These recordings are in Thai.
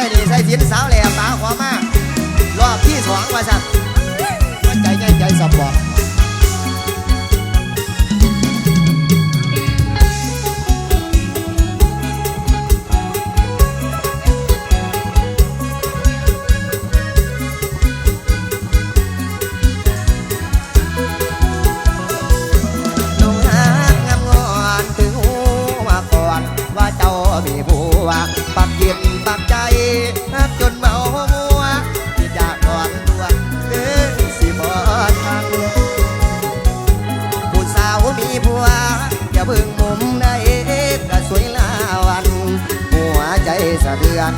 Cái gì? ปากใจจนเมามัวที่อยากอ่อนตัวเออสิบอทังผู้สาวมีผัวอย่าเบิ่งมุมในกระสวยลาวัน หัวใจสะเทือน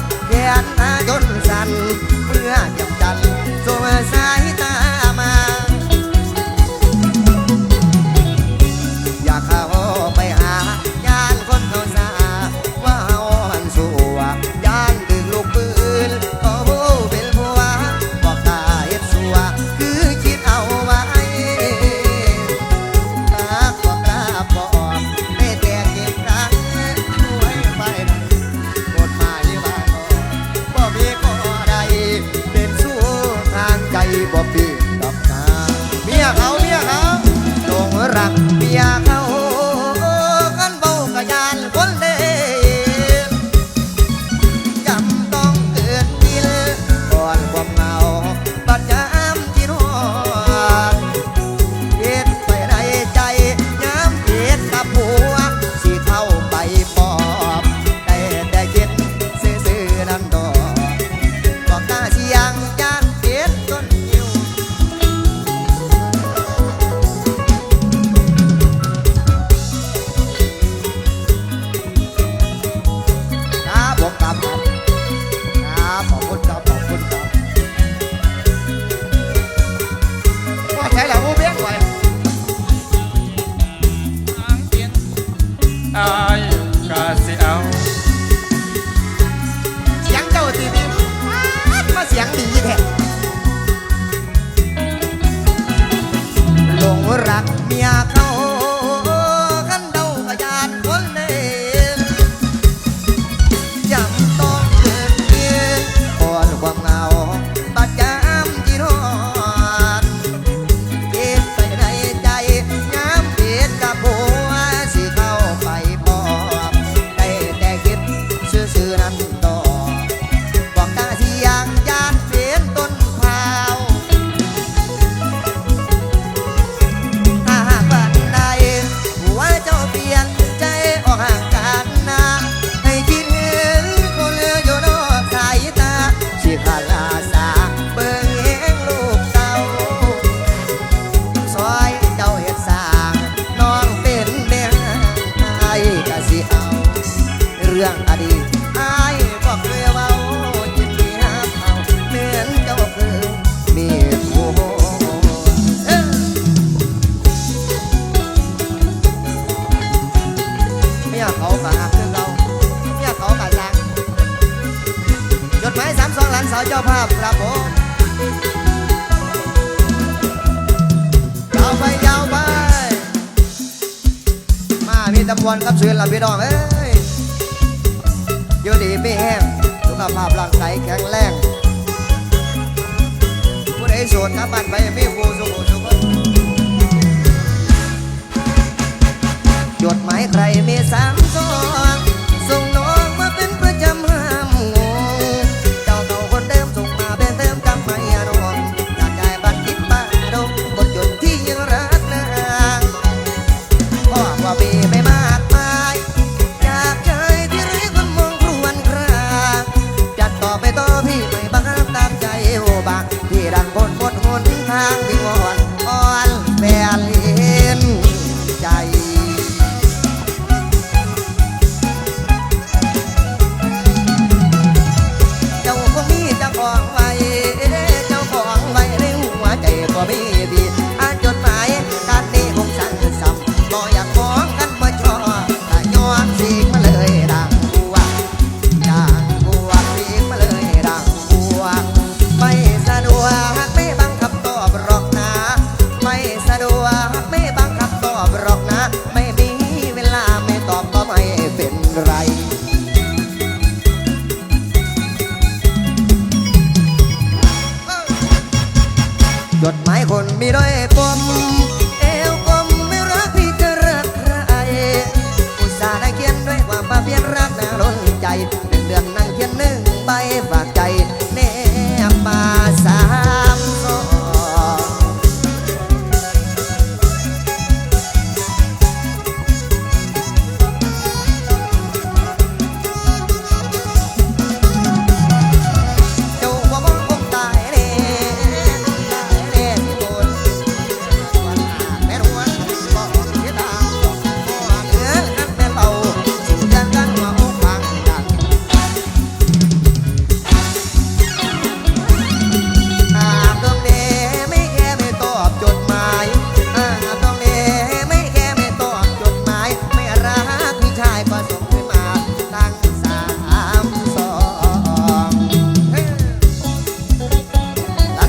Yeah. ครับครับผมยาวไปยาวไป มามีตำบลครับชื่นละพี่น้องเอ้ยอยู่ดีไม่แห้งสุขภาพร่างกายแข็งแรงผู้ใดโสดครับบ้นไปมีผู้สุขสุขจดหมายใครมี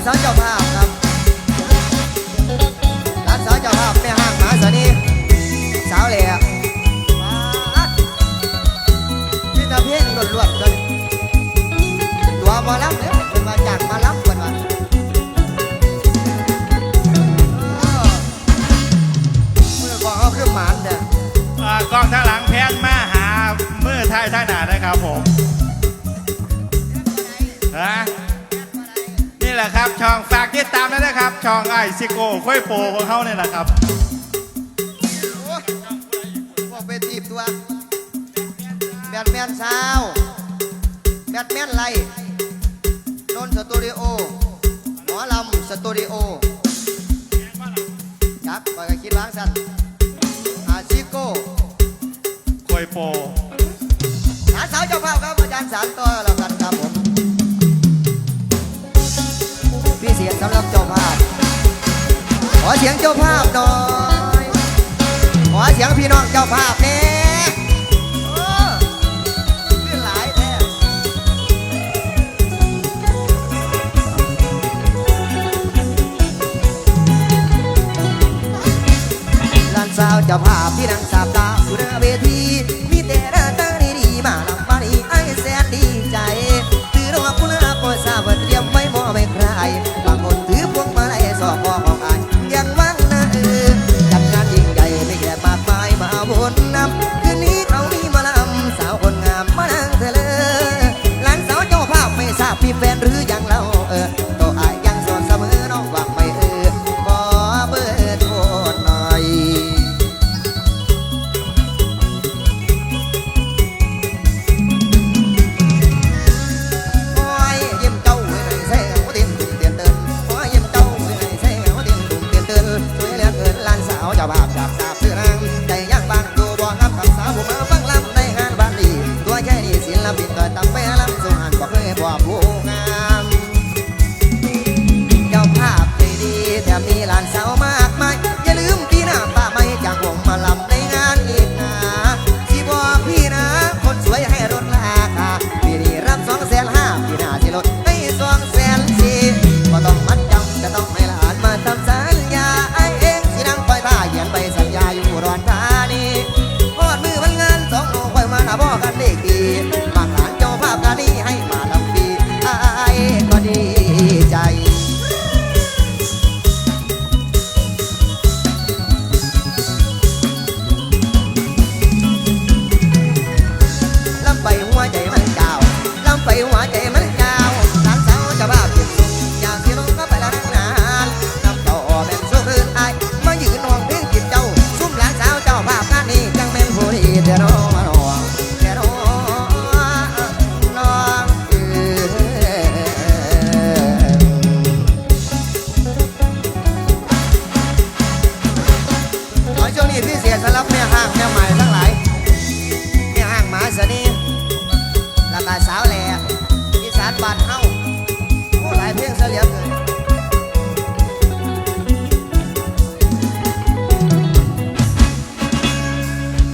สาวเจ้าภาพครับรัานสาวเจ้าภาพแม่ห้างมาสนีสาวเหล่มาพี่ตาเพ่งล้วนๆจนตัวมาลับเลยเป็นมาจากมาลับกันมาเมื่อก่อนเขาคือหมานเด้อากล้องหลังแพนมาหามือท้ายท่างหนานะครับผม ช่องฝากติดตามด้วยนะครับ ช่องไอซิโก้ค่อยโปของเขาเนี่ยแหละครับ พวกเวทีตัวแบทแมนซาวแบทแมนไลนนท์สตูดิโอ หมอลำสตูดิโอครับไปากคิดล้างสัตว์อาชิโก้ค่อยโป หาสาวเจ้าภาพ สียงเจ้าภาพหน่อยขอเสียงพี่น้องเจ้าภาพแน่สาวเจ้าภาพพี่นางสาบตาสุดเวที my, my, my.